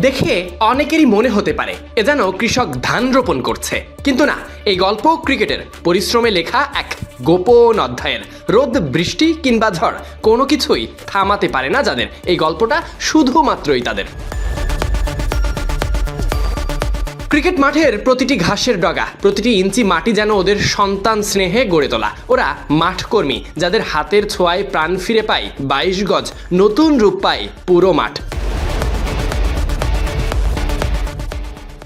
দেখে অনেকেরই মনে হতে পারে এ যেন কৃষক ধান রোপণ করছে। কিন্তু না, এই গল্প ক্রিকেটের। পরিশ্রমে লেখা এক গোপন অধ্যায়ের। রোদ, বৃষ্টি কিংবা ঝড়, কোনো কিছুই থামাতে পারে না যাদের। এই গল্পটা শুধুমাত্রই তাদের। ক্রিকেট মাঠের প্রতিটি ঘাসের ডগা, প্রতিটি ইঞ্চি মাটি যেন ওদের সন্তান স্নেহে গড়ে তোলা। ওরা মাঠকর্মী, যাদের হাতের ছোঁয়ায় প্রাণ ফিরে পায়। বাইশ গজ নতুন রূপ পায় পুরো মাঠ।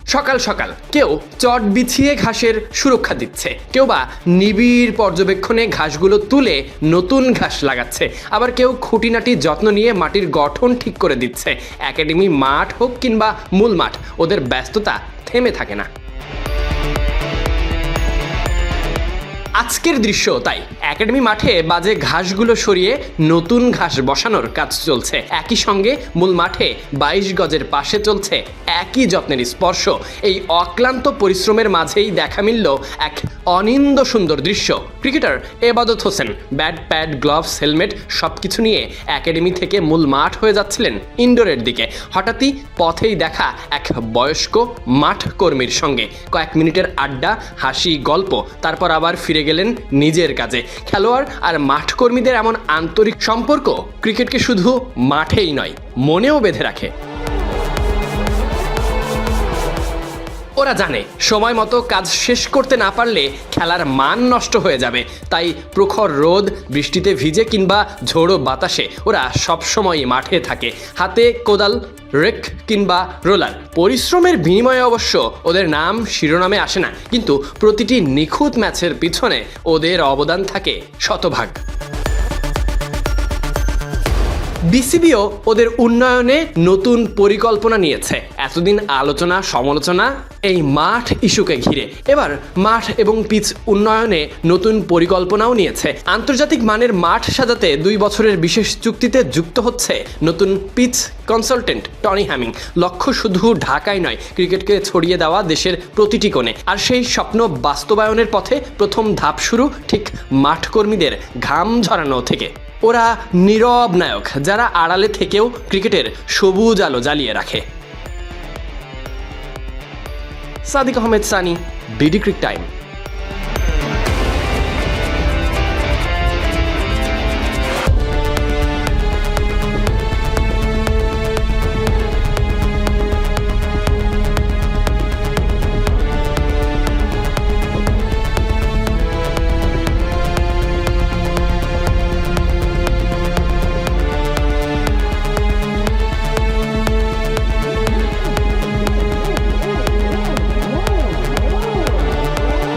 সকাল সকাল কেউ চট বিছিয়ে ঘাসের সুরক্ষা দিচ্ছে। কেউ বা নিবিড় পর্যবেক্ষণে ঘাসগুলো তুলে নতুন ঘাস লাগাচ্ছে। আবার কেউ খুঁটিনাটি যত্ন নিয়ে মাটির গঠন ঠিক করে দিচ্ছে। একাডেমি মাঠ হোক কিংবা মূল মাঠ, ওদের ব্যস্ততা থেমে থাকে না। আজকের দৃশ্য তাই। একাডেমি মাঠে বাজে ঘাসগুলো সরিয়ে নতুন ঘাস বসানোর কাজ চলছে। একই সঙ্গে মূল মাঠে বাইশ গজের পাশে চলছে একই যত্নের স্পর্শ। এই অক্লান্ত পরিশ্রমের মাঝেই দেখা মিলল এক অনিন্দ সুন্দর দৃশ্য। Cricketer Ebadot Hossain, bat, pad, gloves, helmet সব কিছু নিয়ে একাডেমি থেকে মূল মাঠ হয়ে যাচ্ছিলেন ইনডোরের দিকে। হঠাৎই পথেই দেখা এক বয়স্ক মাঠ কর্মীর সঙ্গে। কয়েক মিনিটের আড্ডা, হাসি, গল্প, তারপর আবার ফিরে গেলেন নিজের কাজে। খেলোয়াড় আর মাঠ কর্মীদের এমন আন্তরিক সম্পর্ক ক্রিকেটকে শুধু মাঠেই নয়, মনেও বেঁধে রাখে। ওরা জানে, সময় মতো কাজ শেষ করতে না পারলে খেলার মান নষ্ট হয়ে যাবে। তাই প্রখর রোদ, বৃষ্টিতে ভিজে কিংবা ঝোড়ো বাতাসে ওরা সবসময় মাঠে থাকে। হাতে কোদাল, রেক কিংবা রোলার। পরিশ্রমের বিনিময়ে অবশ্য ওদের নাম শিরোনামে আসে না, কিন্তু প্রতিটি নিখুঁত ম্যাচের পিছনে ওদের অবদান থাকে শতভাগ। বিসিবিও ওদের উন্নয়নে নতুন পরিকল্পনা নিয়েছে। এতদিন আলোচনা, সমালোচনা, এই মাঠ ইস্যুকে ঘিরে। এবার মাঠ এবং পিচ উন্নয়নে নতুন পরিকল্পনাও নিয়েছে। আন্তর্জাতিক মানের মাঠ সাজাতে দুই বছরের বিশেষ চুক্তিতে যুক্ত হচ্ছে নতুন পিচ কনসালটেন্ট টনি হ্যামিং লক্ষ্য শুধু ঢাকায় নয়, ক্রিকেটকে ছড়িয়ে দেওয়া দেশের প্রতিটি কোণে। আর সেই স্বপ্ন বাস্তবায়নের পথে প্রথম ধাপ শুরু ঠিক মাঠ কর্মীদের ঘাম ঝরানো থেকে। ওরা নীরব নায়ক যারা আড়ালে থেকেও ক্রিকেটের সবুজ আলো জ্বালিয়ে রাখে। Sadiq Ahmed Sunny BD cric time.